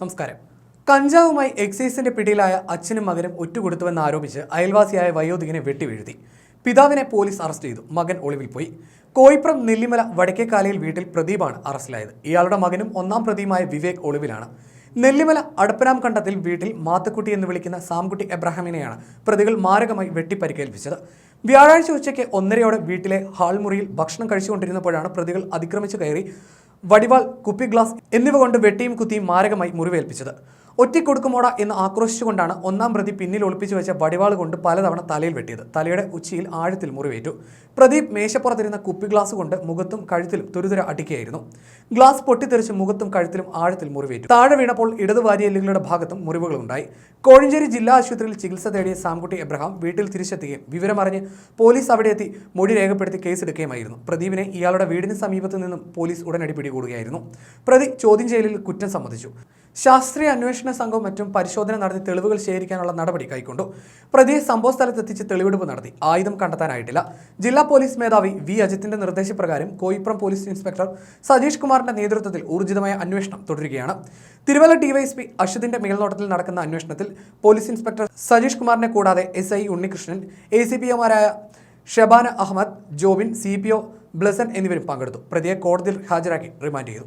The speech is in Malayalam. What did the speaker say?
നമസ്കാരം. കഞ്ചാവുമായി എക്സൈസിന്റെ പിടിയിലായ അച്ഛനും മകനും ഒറ്റുകൊടുത്തുവെന്ന് ആരോപിച്ച് അയൽവാസിയായ വയോധികനെ വെട്ടിവീഴ്ത്തി. പിതാവിനെ പോലീസ് അറസ്റ്റ് ചെയ്തു. മകൻ ഒളിവിൽ പോയി. കോയിപ്രം നെല്ലിമല വടക്കേക്കാലയിൽ വീട്ടിൽ പ്രദീപാണ് അറസ്റ്റിലായത്. ഇയാളുടെ മകനും ഒന്നാം പ്രതിയുമായ വിവേക് ഒളിവിലാണ്. നെല്ലിമല അടപ്പനാം കണ്ടത്തിൽ വീട്ടിൽ മാത്തക്കുട്ടി എന്ന് വിളിക്കുന്ന സാംകുട്ടി എബ്രഹാമിനെയാണ് പ്രതികൾ മാരകമായി വെട്ടിപ്പരിക്കേൽപ്പിച്ചത്. വ്യാഴാഴ്ച ഉച്ചയ്ക്ക് ഒന്നരയോടെ വീട്ടിലെ ഹാൾമുറിയിൽ ഭക്ഷണം കഴിച്ചുകൊണ്ടിരുന്നപ്പോഴാണ് പ്രതികൾ അതിക്രമിച്ചു കയറി വടിവാൾ കുപ്പി ഗ്ലാസ് എന്നിവ കൊണ്ട് വെട്ടിയും കുത്തിയും മാരകമായി മുറിവേൽപ്പിച്ചത്. ഒറ്റിക്കൊടുക്കുമോട എന്ന് ആക്രോശിച്ചുകൊണ്ടാണ് ഒന്നാം പ്രതി പിന്നിൽ ഒളിപ്പിച്ചു വെച്ച വടിവാൾ കൊണ്ട് പലതവണ തലയിൽ വെട്ടിയത്. തലയുടെ ഉച്ചിയിൽ ആഴത്തിൽ മുറിവേറ്റു. പ്രദീപ് മേശപ്പുറത്തിരുന്ന കുപ്പി ഗ്ലാസ് കൊണ്ട് മുഖത്തും കഴുത്തിലും തുരുതുര അടിക്കുകയായിരുന്നു. ഗ്ലാസ് പൊട്ടിത്തെറിച്ച് മുഖത്തും കഴുത്തിലും ആഴത്തിൽ മുറിവേറ്റു. താഴെ വീണപ്പോൾ ഇടതുവാരിയല്ലുകളുടെ ഭാഗത്തും മുറിവുകളുണ്ടായി. കോഴഞ്ചേരി ജില്ലാ ആശുപത്രിയിൽ ചികിത്സ തേടിയ സാംകുട്ടി എബ്രഹാം വീട്ടിൽ തിരിച്ചെത്തുകയും വിവരമറിഞ്ഞ് പോലീസ് അവിടെ എത്തി മൊഴി രേഖപ്പെടുത്തി കേസെടുക്കുകയുമായിരുന്നു. പ്രദീപിനെ ഇയാളുടെ വീടിന് സമീപത്തു നിന്നും പോലീസ് ഉടനടി പിടികൂടുകയായിരുന്നു. പ്രതി ചോദ്യം ചെയ്യലിൽ കുറ്റം സമ്മതിച്ചു. ശാസ്ത്രീയ അന്വേഷണ സംഘവും മറ്റും പരിശോധന നടത്തി തെളിവുകൾ ശേഖരിക്കാനുള്ള നടപടി കൈക്കൊണ്ടു. പ്രതിയെ സംഭവ സ്ഥലത്തെത്തിച്ച് തെളിവെടുപ്പ് നടത്തി. ആയുധം കണ്ടെത്താനായിട്ടില്ല. ജില്ലാ പോലീസ് മേധാവി വി. അജിത്തിന്റെ നിർദ്ദേശപ്രകാരം കോയിപ്പുറം പോലീസ് ഇൻസ്പെക്ടർ സജീഷ് കുമാറിന്റെ നേതൃത്വത്തിൽ ഊർജിതമായ അന്വേഷണം തുടരുകയാണ്. തിരുവല്ല ഡിവൈഎസ്പി അശ്വതിന്റെ മേൽനോട്ടത്തിൽ നടക്കുന്ന അന്വേഷണത്തിൽ പോലീസ് ഇൻസ്പെക്ടർ സജീഷ് കുമാറിനെ കൂടാതെ S I Unnikrishnan A C P ഒമാരായ Shabana Ahammed Jobin C P O Blesson എന്നിവരും പങ്കെടുത്തു. പ്രതിയെ കോടതിയിൽ ഹാജരാക്കി റിമാൻഡ് ചെയ്തു.